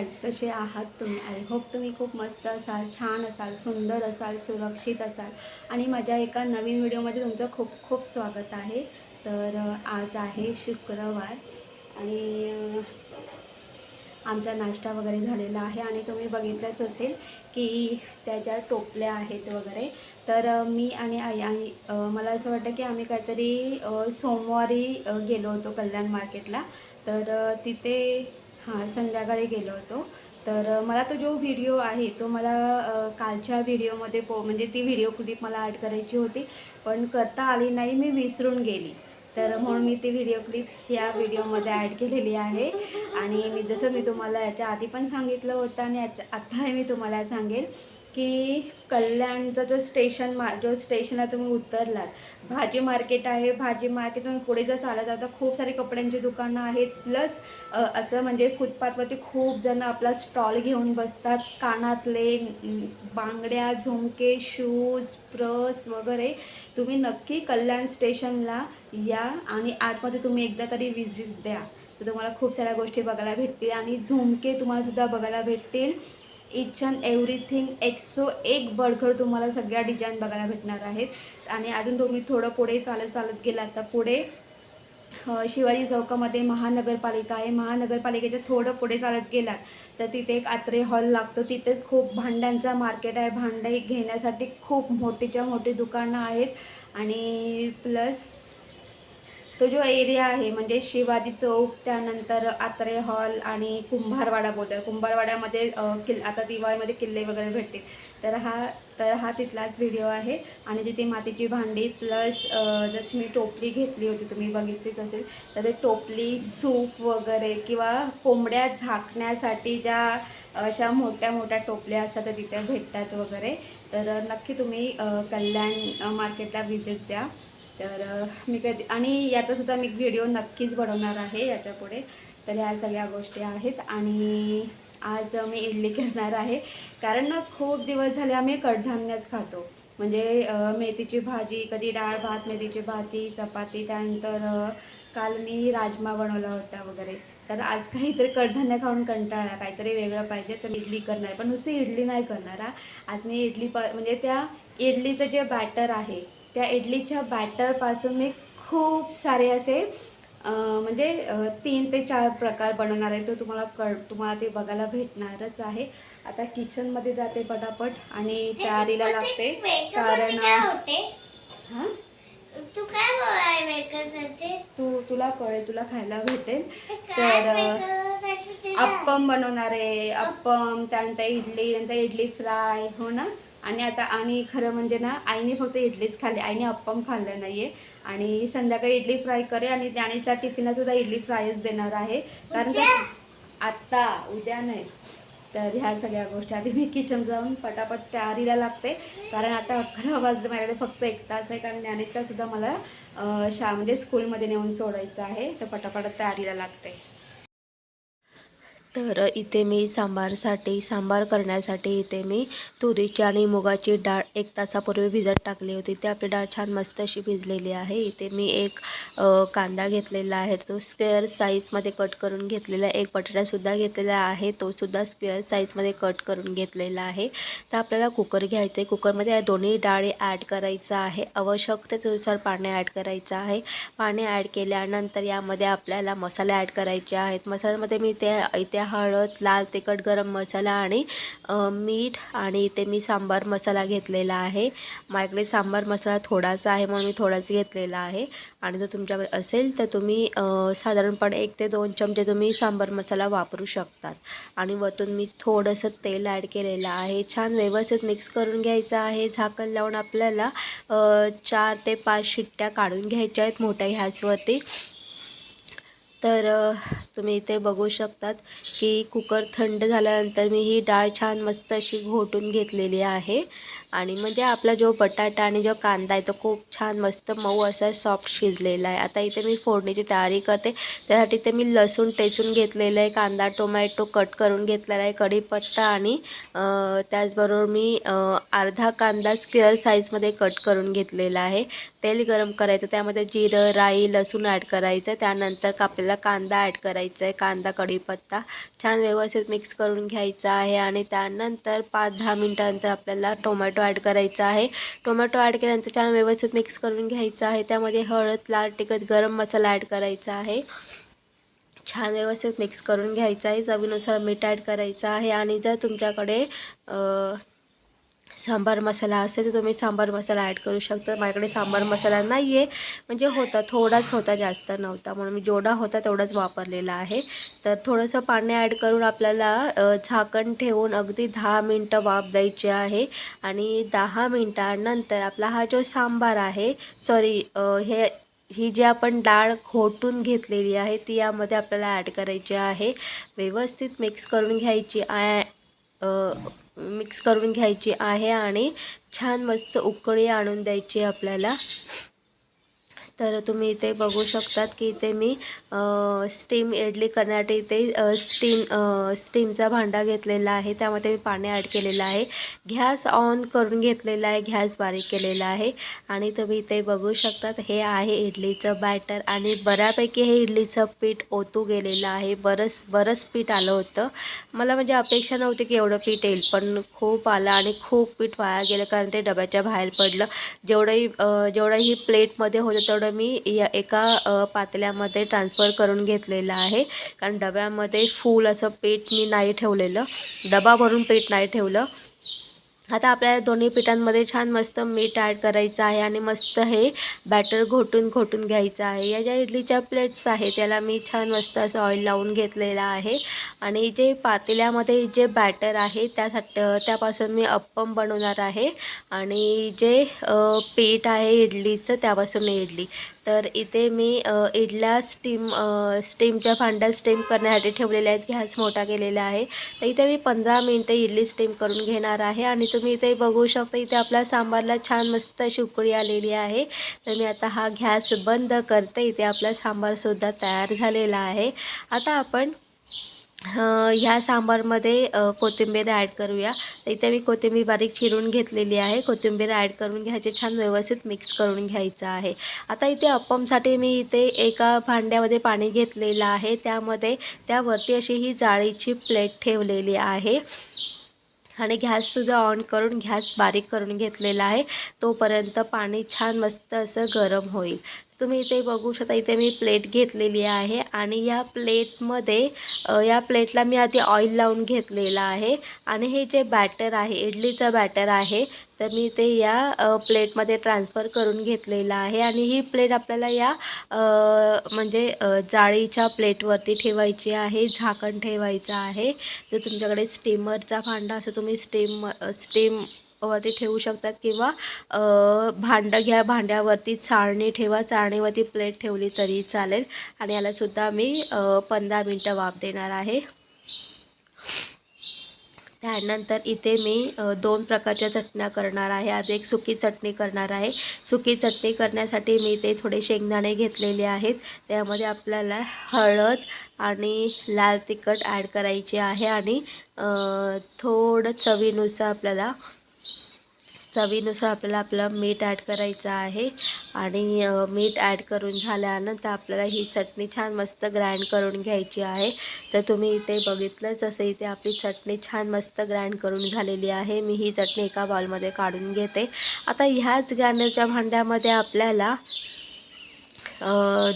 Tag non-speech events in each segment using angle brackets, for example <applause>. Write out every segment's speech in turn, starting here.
Guys कसे आहात तुम्ही? आय होप तुम्ही खूप मस्त असाल छान असाल सुंदर असाल सुरक्षित असाल. आणि माझ्या एका नवीन व्हिडिओमध्ये तुमचं खूप खूप स्वागत आहे. तर आज आहे शुक्रवार आणि आमचा नाश्ता वगैरे झालेला आहे आणि तुम्ही बघितलंच असेल की त्याच्या टोपल्या आहेत वगैरे तर मी आणि आई आणि मला असं वाटतं की आम्ही काहीतरी सोमवारी गेलो होतो कल्याण मार्केटला. तर तिथे हां संध्याकाळी गेलो होतो. तर मला तो जो व्हिडिओ आहे तो मला कालच्या व्हिडिओमध्ये पो म्हणजे ती व्हिडिओ क्लिप मला ॲड करायची होती पण करता आली नाही मी विसरून गेली. तर म्हणून मी ती व्हिडिओ क्लिप या व्हिडिओमध्ये ॲड केलेली आहे. आणि मी जसं मी तुम्हाला याच्या आधी पण सांगितलं होतं आणि याच्या आत्ताही मी तुम्हाला सांगेल की कल्याणचा जो स्टेशन मा जो स्टेशनला तुम्ही उतरलात. भाजी मार्केट आहे भाजी मार्केट तुम्ही पुढे जर चालत आता खूप सारे कपड्यांची दुकानं आहेत प्लस असं म्हणजे फुटपाथवरती खूप जण आपला स्टॉल घेऊन बसतात कानातले बांगड्या झुमके शूज प्रस वगैरे. तुम्ही नक्की कल्याण स्टेशनला या आणि आतमध्ये तुम्ही एकदा तरी विजिट द्या. तर तुम्हाला खूप साऱ्या गोष्टी बघायला भेटतील आणि झुमके तुम्हाला सुद्धा बघायला भेटतील. इच अँड एव्हरीथिंग एक्सो एक बडखड तुम्हाला सगळ्या डिझाईन बघायला भेटणार आहेत. आणि अजून तुम्ही थोडं पुढे चालत चालत गेलात तर पुढे शिवाजी चौकामध्ये महानगरपालिका आहे. महानगरपालिकेच्या थोडं पुढे चालत गेलात तर तिथे एक आत्रे हॉल लागतो. तिथेच खूप भांड्यांचा मार्केट आहे. भांडे घेण्यासाठी खूप मोठीच्या मोठी दुकानं आहेत. आणि प्लस तो जो एरिया आहे म्हणजे शिवाजी चौक त्यानंतर आत्रे हॉल आणि कुंभारवाडा बोलतात कुंभारवाड्यामध्ये अ, किल आता दिवाळीमध्ये किल्ले वगैरे भेटतील. तर हा तर हा तिथलाच व्हिडिओ आहे. आणि तिथे मातीची भांडी प्लस जशी मी टोपली घेतली होती तुम्ही बघितलीच असेल तर ते टोपली सूप वगैरे किंवा कोंबड्या झाकण्यासाठी ज्या अशा मोठ्या मोठ्या टोपल्या असतात त्या तिथे भेटतात वगैरे. तर नक्की तुम्ही कल्याण मार्केटला व्हिजिट द्या. तर मी कधी आणि याचासुद्धा मी व्हिडिओ नक्कीच बनवणार आहे याच्यापुढे तर ह्या सगळ्या गोष्टी आहेत आणि आज मी इडली <laughs> करणार आहे. कारण ना खूप दिवस झाले आम्ही कडधान्यच खातो. म्हणजे मेथीची भाजी कधी डाळ भात मेथीची भाजी चपाती त्यानंतर काल मी राजमा बनवला होता वगैरे. तर आज काहीतरी कडधान्य खाऊन कंटाळा काहीतरी वेगळं पाहिजे तर इडली करणार पण नुसती इडली नाही करणार आज मी इडली प म्हणजे त्या इडलीचं जे बॅटर आहे त्या इडलीच्या बॅटरपासून मी खूप सारे असे म्हणजे तीन ते चार प्रकार बनवणार आहे. तो तुम्हाला कळ तुम्हाला ते बघायला भेटणारच आहे. आता किचनमध्ये जाते पटापट आणि तयारीला लागते. कारण हां? तू काय बोलाय तू तुला कळेल तुला खायला भेटेल. तर, अप्पम बनवणार आहे. अप्पम त्यानंतर इडली नंतर इडली फ्राय हो ना? आणि आता आणि खरं म्हणजे ना आईने फक्त इडलीच खाल्ली. आईने अप्पम खाल्लं नाही आहे आणि संध्याकाळी इडली फ्राय करे आणि ज्ञानेशला टिफिनला सुद्धा इडली फ्रायच देणार आहे. कारण? कसं- आत्ता उद्या नाही तर ह्या सगळ्या गोष्टी आधी मी किचन जाऊन पटापट तयारीला लागते. कारण आता अकरा वाजले माझ्याकडे फक्त एक तास आहे. कारण ज्ञानेशला सुद्धा मला शा म्हणजे स्कूलमध्ये नेऊन सोडायचं आहे. तर पटापट तयारीला लागते. तर इथे मी सांबारसाठी सांबार करण्यासाठी इथे मी तुरीची आणि मुगाची डाळ एक तासापूर्वी भिजत टाकली होती. ती आपली डाळ छान मस्त अशी भिजलेली आहे. इथे मी एक कांदा घेतलेला आहे. तो स्क्वेअर साईजमध्ये कट करून घेतलेला आहे. एक बटाटासुद्धा घेतलेला आहे. तो सुद्धा स्क्वेअर साईजमध्ये कट करून घेतलेला आहे. तर आपल्याला कुकर घ्यायचं आहे कुकरमध्ये या दोन्ही डाळी ॲड करायचं आहे. आवश्यकतेनुसार पाणी ॲड करायचं आहे. पाणी ॲड केल्यानंतर यामध्ये आपल्याला मसाले ॲड करायचे आहेत. मसाल्यामध्ये मी ते इथे हळद लाल तिखट गरम मसाला आणि मीठ आणि इथे मी सांबार मसाला घेतलेला आहे. माझ्याकडे सांबार मसाला थोडासा आहे म्हणून मी थोडाच घेतलेला आहे. आणि जर तुमच्याकडे असेल तर तुम्ही साधारणपणे एक ते दोन चमचे तुम्ही सांबार मसाला वापरू शकतात. आणि वतून मी थोडंसं तेल ॲड केलेलं आहे. छान व्यवस्थित मिक्स करून घ्यायचं आहे. झाकण लावून आपल्याला चार ते पाच शिट्ट्या काढून घ्यायच्या आहेत मोठ्या ह्याचवरती तर तुम्ही इथे बघू शकतात की कुकर थंड झाल्यानंतर मी ही डाळ छान मस्त अशी घोटून घेतलेली आहे. आणि म्हणजे आपला जो बटाटा आणि जो कांदा आहे तो खूप छान मस्त मऊ असा सॉफ्ट शिजलेला आहे. आता इथे मी फोडणीची तयारी करते. त्यासाठी इथे मी लसूण टेचून घेतलेलं आहे कांदा टोमॅटो कट करून घेतलेला आहे कढीपत्ता आणि त्याचबरोबर मी अर्धा कांदा स्क्वेअर साईजमध्ये कट करून घेतलेला आहे. तेल गरम करायचं त्यामध्ये जिरं राई लसूण ॲड करायचं त्यानंतर कापलेला आपल्याला कांदा ॲड करायचा आहे कांदा कढीपत्ता छान व्यवस्थित मिक्स करून घ्यायचा आहे आणि त्यानंतर पाच दहा मिनटानंतर आपल्याला टोमॅटो ॲड करायचा आहे. टोमॅटो ॲड केल्यानंतर छान व्यवस्थित मिक्स करून घ्यायचा आहे. त्यामध्ये हळद लाल तिखट गरम मसाला ॲड करायचा आहे. छान व्यवस्थित मिक्स करून घ्यायचं आहे. चवीनुसार मीठ ॲड करायचं आहे आणि जर तुमच्याकडे सांबार मसाला असेल तर तुम्ही सांबार मसाला ॲड करू शकता. माझ्याकडे सांबार मसाला नाही आहे म्हणजे होता थोडाच होता जास्त नव्हता. म्हणून मी जेवढा होता तेवढाच वापरलेला आहे. तर थोडंसं पाणी ॲड करून आपल्याला झाकण ठेवून अगदी दहा मिनटं वाफ द्यायची आहे. आणि दहा मिनटानंतर आपला हा जो सांबार आहे सॉरी हे ही जी आपण डाळ घोटून घेतलेली आहे ती यामध्ये आपल्याला ॲड करायची आहे. व्यवस्थित मिक्स करून घ्यायची आ मिक्स करून घ्यायची आहे आणि छान मस्त उकळी आणून द्यायची आपल्याला. तर तुम्ही इथे बघू शकतात की इथे मी स्टीम इडली करण्यासाठी इथे स्टीम स्टीमचा भांडा घेतलेला आहे. त्यामध्ये मी पाणी ॲड केलेलं आहे. गॅस ऑन करून घेतलेला आहे. गॅस बारीक केलेला आहे. आणि तुम्ही इथे बघू शकतात हे आहे इडलीचं बॅटर आणि बऱ्यापैकी हे इडलीचं पीठ ओतू गेलेलं आहे. बरंच बरंच पीठ आलं होतं. मला म्हणजे अपेक्षा नव्हती की एवढं पीठ येईल पण खूप आलं आणि खूप पीठ वाया गेलं कारण ते डब्याच्या बाहेर पडलं. जेवढंही जेवढंही प्लेटमध्ये होतं तेवढं मी या एका पातल्यामध्ये ट्रान्सफर करून घेतलेलं आहे. कारण डब्यामध्ये फूल असं पीठ मी नाही ठेवलेलं. डबा भरून पीठ नाही ठेवलं. आता आपल्याला दोन्ही पिठांमध्ये छान मस्त मीठ ॲड करायचं आहे आणि मस्त हे बॅटर घोटून घोटून घ्यायचं आहे. या ज्या इडलीच्या प्लेट्स आहे त्याला मी छान मस्त असं ऑइल लावून घेतलेलं आहे. आणि जे पातेल्यामध्ये जे बॅटर आहे त्यासाठी त्यापासून मी अप्पम बनवणार आहे. आणि जे पीठ आहे इडलीचं त्यापासून इडली. तर इथे मी इडला इडल्या स्टीम स्टीमच्या भांड्यात स्टीम करण्यासाठी ठेवलेल्या आहेत. गॅस मोठा केलेला आहे. तर इथे मी पंधरा मिनटं इडली स्टीम करून घेणार आहे. आणि तुम्ही इथे बघू शकता इथे आपल्या सांबारला छान मस्त अशी उकळी आलेली आहे. तर मी आता हा गॅस बंद करते. इथे आपला सांबारसुद्धा तयार झालेला आहे. आता आपण ह्या सांबारमध्ये कोथिंबीर ॲड करूया. तर इथे मी कोथिंबीर बारीक चिरून घेतलेली आहे. कोथिंबीर ॲड करून घ्यायची छान व्यवस्थित मिक्स करून घ्यायचं आहे. आता इथे अप्पमसाठी मी इथे एका भांड्यामध्ये पाणी घेतलेलं आहे. त्यामध्ये त्यावरती अशी ही जाळीची प्लेट ठेवलेली आहे. आणि गॅससुद्धा ऑन करून गॅस बारीक करून घेतलेला आहे. तोपर्यंत पाणी छान मस्त असं गरम होईल. तुम्ही इथे बघू शकता इथे मी प्लेट घेतलेली आहे आणि या प्लेटमध्ये या प्लेटला मी आधी ऑइल लावून घेतलेलं आहे आणि हे जे बॅटर आहे इडलीचं बॅटर आहे तर मी ते या प्लेटमध्ये ट्रान्सफर करून घेतलेलं आहे आणि ही प्लेट आपल्याला या म्हणजे जाळीच्या प्लेटवरती ठेवायची आहे झाकण ठेवायचं आहे. जर तुमच्याकडे स्टीमरचा भांडा असं तुम्ही स्टीम स्टीम वरती ठेवू शकतात किंवा भांडं घ्या भांड्यावरती चाळणी ठेवा चाळणीवरती प्लेट ठेवली तरी चालेल. आणि यालासुद्धा मी पंधरा मिनटं वाफ देणार आहे. त्यानंतर इथे मी दोन प्रकारच्या चटण्या करणार आहे. आज एक सुकी चटणी करणार आहे. सुकी चटणी करण्यासाठी मी इथे थोडे शेंगदाणे घेतलेले आहेत. त्यामध्ये आपल्याला हळद आणि लाल तिखट ॲड करायचे आहे. आणि थोडं चवीनुसार आपल्याला चवीनुसार आपल्याला आपलं मीठ ॲड करायचं आहे. आणि मीठ ॲड करून झाल्यानंतर आपल्याला ही चटणी छान मस्त ग्राइंड करून घ्यायची आहे. तर तुम्ही इथे बघितलंच असं इथे आपली चटणी छान मस्त ग्राइंड करून झालेली आहे. मी ही चटणी एका बाउलमध्ये काढून घेते. आता ह्याच ग्राइंडरच्या भांड्यामध्ये आपल्याला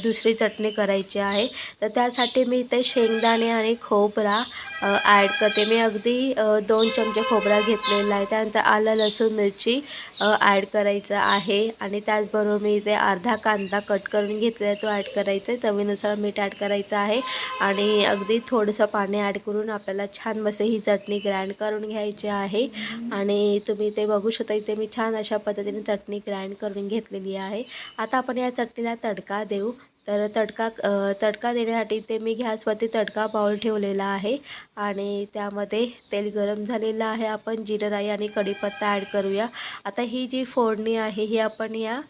दुसरी चटणी करायची आहे. तर त्यासाठी मी इथे शेंगदाणे आणि खोबरा ॲड करते. मी अगदी दोन चमचे खोबरा घेतलेला आहे. त्यानंतर आलं लसूण मिरची ॲड करायचं आहे. आणि त्याचबरोबर मी इथे अर्धा कांदा कट करून घेतलेला आहे. तो ॲड करायचा आहे. चवीनुसार मीठ ॲड करायचं आहे. आणि अगदी थोडंसं पाणी ॲड करून आपल्याला छान मसे ही चटणी ग्राइंड करून घ्यायची आहे. आणि तुम्ही ते बघू शकता इथे मी छान अशा पद्धतीने चटणी ग्राइंड करून घेतलेली आहे. आता आपण या चटणीला तडका देऊ. तर तडका तडका देण्यासाठी ते मी गॅसवरती तडका बाउल ठेवलेला आहे आणि त्यामध्ये तेल गरम झालेलं आहे. आपण जिरं राई आणि कढीपत्ता ॲड करूया. आता ही जी फोडणी आहे ही आपण या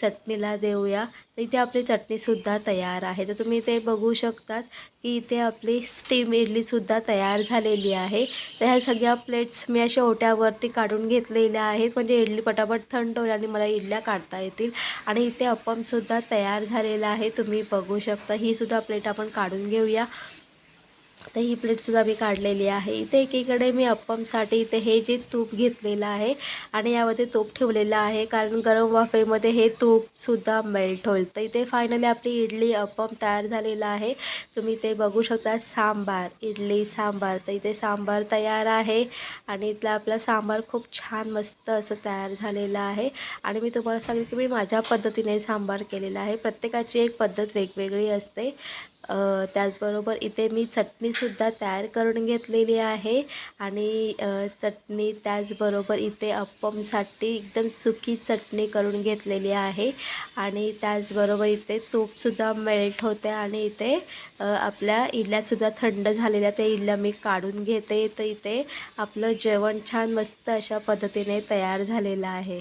चटणीला देऊया. तर इथे आपली चटणीसुद्धा तयार आहे. तर तुम्ही इथे बघू शकतात की इथे आपली स्टीम इडलीसुद्धा तयार झालेली आहे. तर ह्या सगळ्या प्लेट्स मी अशा ओट्यावरती काढून घेतलेल्या आहेत. म्हणजे इडली पटापट थंड होईल आणि मला इडल्या काढता येतील. आणि इथे अप्पमसुद्धा तयार झालेला आहे. तुम्ही बघू शकता. ही सुद्धा प्लेट आपण काढून घेऊया. तर ही प्लेटसुद्धा मी काढलेली आहे. इथे एकीकडे मी अप्पमसाठी इथे हे जे तूप घेतलेलं आहे आणि यामध्ये तूप ठेवलेलं आहे. कारण गरम वाफेमध्ये हे तूपसुद्धा मेल्ट होईल. तर इथे फायनली आपली इडली अप्पम तयार झालेलं आहे. तुम्ही ते बघू शकता सांबार इडली सांबार. तर इथे सांबार तयार आहे आणि इथला आपला सांबार खूप छान मस्त असं तयार झालेलं आहे. आणि मी तुम्हाला सांगेन की मी माझ्या पद्धतीने सांबार केलेला आहे. प्रत्येकाची एक पद्धत वेगवेगळी असते. त्याचबरोबर इथे मी चटणीसुद्धा तयार करून घेतलेली आहे. आणि चटणी त्याचबरोबर इथे अप्पमसाठी एकदम सुकी चटणी करून घेतलेली आहे. आणि त्याचबरोबर इथे तूपसुद्धा मेल्ट होते आणि इथे आपल्या इडल्यासुद्धा थंड झालेल्या त्या इडल्या मी काढून घेते. तर इथे आपलं जेवण छान मस्त अशा पद्धतीने तयार झालेलं आहे.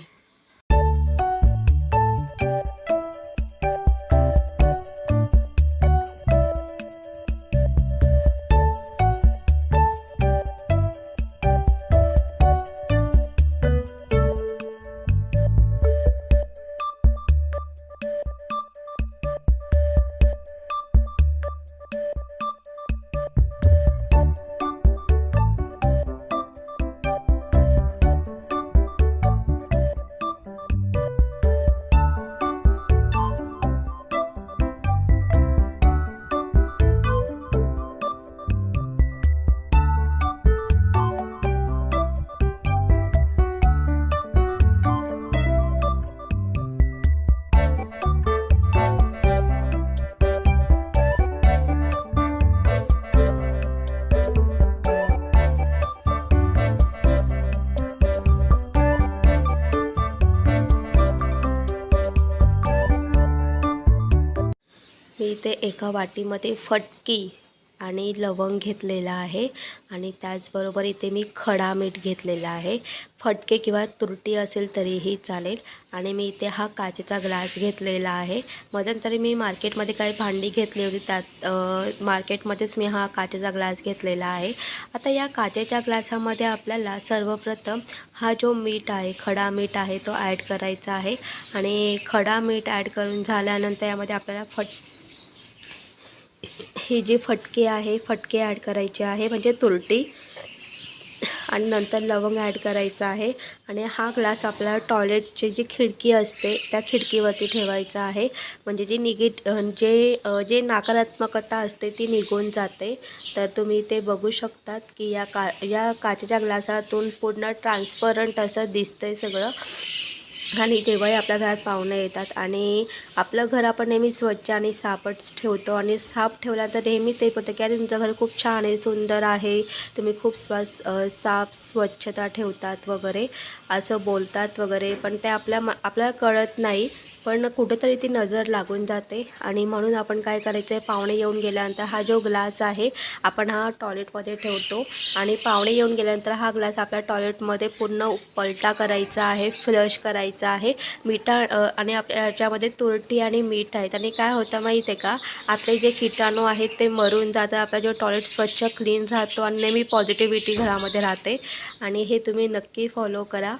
इथे एका वाटीमध्ये फटकी आणि लवंग घेतलेला आहे आणि त्याचबरोबर इथे मी खडा मीठ घेतलेला आहे. फटके किंवा तुरटी असेल तरीही चालेल. आणि मी इथे हा काचेचा ग्लास घेतलेला आहे. मध्यंतरी मी मार्केटमध्ये काही भांडी घेतली होती. त्यात मार्केटमध्येच मी हा काचेचा ग्लास घेतलेला आहे. आता या काचेच्या ग्लासामध्ये आपल्याला सर्वप्रथम हा जो मीठ आहे खडा मीठ आहे तो ॲड करायचा आहे. आणि खडा मीठ ॲड करून झाल्यानंतर यामध्ये आपल्याला फट हे जे फटके आहे फटके ॲड करायचे आहे म्हणजे तुरटी. आणि नंतर लवंग ॲड करायचं आहे. आणि हा ग्लास आपला टॉयलेटची जी खिडकी असते त्या खिडकीवरती ठेवायचा आहे. म्हणजे जी निगेट जे जे नकारात्मकता असते ती निघून जाते. तर तुम्ही ते बघू शकतात की या का या काचेच्या ग्लासातून पूर्ण ट्रान्सपरंट असं दिसतंय सगळं. आणि जेव्हाही आपल्या घरात पाहुणे येतात आणि आपलं घर आपण नेहमी स्वच्छ आणि सापट ठेवतो आणि साफ ठेवल्यानंतर नेहमी ते होतं की अरे तुमचं घर खूप छान आहे सुंदर आहे तुम्ही खूप स्वास साफ स्वच्छता ठेवतात वगैरे असं बोलतात वगैरे पण ते आपल्या आपल्याला कळत नाही. पण कुठेतरी ती नजर लागून जाते. आणि म्हणून आपण काय करायचं आहे पाहुणे येऊन गेल्यानंतर हा जो ग्लास आहे आपण हा टॉयलेटमध्ये ठेवतो. आणि पाहुणे येऊन गेल्यानंतर हा ग्लास आपल्या टॉयलेटमध्ये पूर्ण पलटा करायचा आहे फ्लश करायचा आहे. मिठा आणि आपल्या ह्याच्यामध्ये तुरटी आणि मीठ आहेत आणि काय होतं माहीत आहे का? आपले जे किटाणू आहेत ते मरून जातात. आपला जो टॉयलेट स्वच्छ क्लीन राहतो आणि नेहमी पॉझिटिव्हिटी घरामध्ये राहते. आणि हे तुम्ही नक्की फॉलो करा.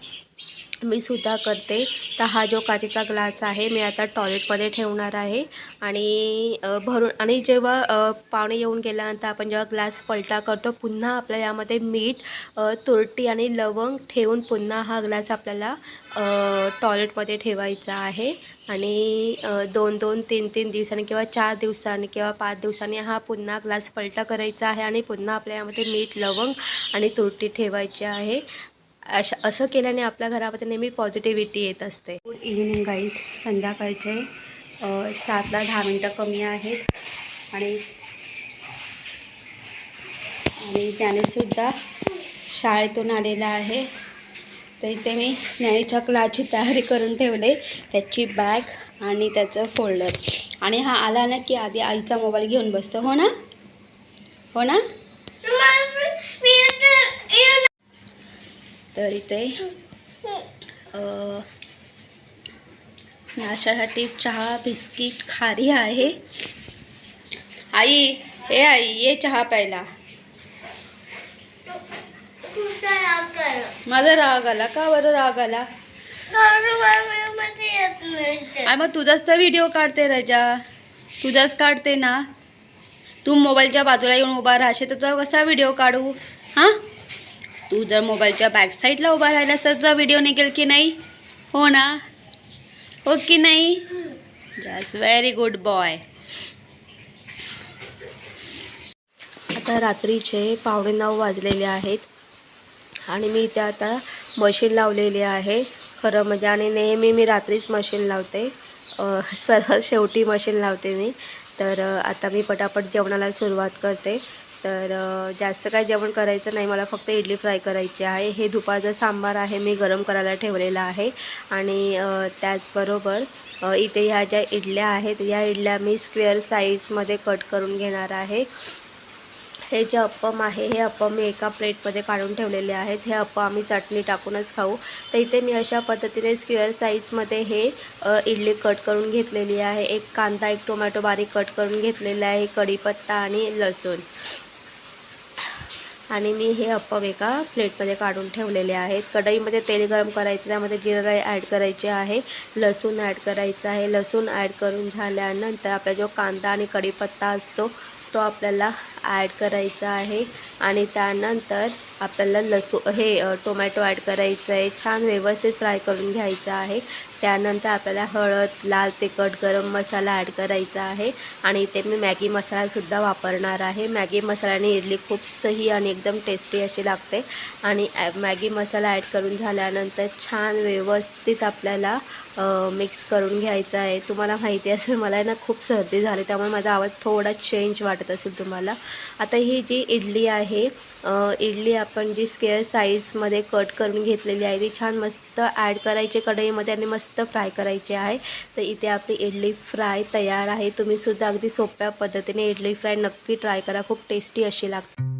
मी सुद्धा करते. तर हा जो काचेचा ग्लास आहे मी आता टॉयलेटमध्ये ठेवणार आहे. आणि भरून आणि जेव्हा पाहुणे येऊन गेल्यानंतर आपण जेव्हा ग्लास पलटा करतो पुन्हा आपल्या यामध्ये मीठ तुरटी आणि लवंग ठेवून पुन्हा हा ग्लास आपल्याला टॉयलेटमध्ये ठेवायचा आहे. आणि दोन दोन तीन तीन दिवसांनी किंवा चार दिवसांनी किंवा पाच दिवसांनी हा पुन्हा ग्लास पलटा करायचा आहे. आणि पुन्हा आपल्या यामध्ये मीठ लवंग आणि तुरटी ठेवायची आहे. अशा असं केल्याने आपल्या घरामध्ये नेहमी पॉझिटिव्हिटी येत असते. गुड इव्हिनिंग गाईज संध्याकाळचे सातला दहा मिनटं कमी आहेत. आणि आणि त्यानेसुद्धा शाळेतून आलेला आहे. तर इथे मी ज्ञानेच्या क्लासची तयारी करून ठेवले. त्याची बॅग आणि त्याचं फोल्डर आणि हा आला ना की आधी आईचा मोबाईल घेऊन बसतो. हो ना? हो ना? तर इथे अ, नाश्त्यासाठी चहा बिस्किट खारी आहे. आई हे आई ये चहा प्यायला. माझा राग आला का? बरं राग आला. आणि मग तुझाच तर व्हिडिओ काढते रजा. तुझाच काढते ना. तू मोबाईलच्या बाजूला येऊन उभा राहशील तर तुझा कसा व्हिडिओ काढू? हां? तू जर मोबाईलच्या बॅक साईडला उभा राहिलास तर तुझा व्हिडिओ निघेल की नाही? हो ना? हो की नाही? जस्ट व्हेरी गुड बॉय आता रात्रीचे पावणे नऊ वाजलेले आहेत आणि मी इथे आता मशीन लावलेली आहे. खरं म्हणजे आणि नेहमी मी रात्रीच मशीन लावते. सर्व सर्वात शेवटी मशीन लावते मी. तर आता मी पटापट जेवणाला सुरुवात करते. तर जास्त काय जेवण करायचं नाही. मला फक्त इडली फ्राय करायची आहे. हे दुपारचं सांबार आहे. मी गरम करायला ठेवलेलं आहे. आणि त्याचबरोबर इथे ह्या ज्या इडल्या आहेत या इडल्या मी स्क्वेअर साईजमध्ये कट करून घेणार आहे. हे जे अप्पम आहे हे अप्पम मी एका प्लेटमध्ये काढून ठेवलेले आहेत. हे अप्पम आम्ही चटणी टाकूनच खाऊ. तर इथे मी अशा पद्धतीने स्क्वेअर साईजमध्ये हे इडली कट करून घेतलेली आहे. एक कांदा एक टोमॅटो बारीक कट करून घेतलेला आहे. कढीपत्ता आणि लसूण. आणि मी हे अप्पम एका प्लेटमध्ये काढून ठेवलेले आहेत. कढईमध्ये तेल गरम करायचं त्यामध्ये जिरं राई ॲड करायचे आहे लसूण ॲड करायचं आहे. लसूण ॲड करून झाल्यानंतर आपला जो कांदा आणि कढीपत्ता असतो तो आपल्याला ॲड करायचा आहे. आणि त्यानंतर आपल्याला लसू हे टोमॅटो ॲड करायचं आहे. छान व्यवस्थित फ्राय करून घ्यायचा आहे. त्यानंतर आपल्याला हळद लाल तिखट गरम मसाला ॲड करायचा आहे. आणि इथे मी मॅगी मसालासुद्धा वापरणार आहे. मॅगी मसाल्याने इडली खूप सही आणि एकदम टेस्टी अशी लागते. आणि मॅगी मसाला ॲड करून झाल्यानंतर छान व्यवस्थित आपल्याला मिक्स करून घ्यायचं आहे. तुम्हाला माहिती असेल मला आहे ना खूप सर्दी झाली त्यामुळे माझा आवाज थोडा चेंज वाटतो. असेल तुम्हाला. आता ही जी इडली आहे इडली आपण जी स्क्वेअर साईजमध्ये कट करून घेतलेली आहे ती छान मस्त ॲड करायची कढईमध्ये आणि मस्त फ्राय करायची आहे. तर इथे आपली इडली फ्राय तयार आहे. तुम्हीसुद्धा अगदी सोप्या पद्धतीने इडली फ्राय नक्की ट्राय करा. खूप टेस्टी अशी लागते.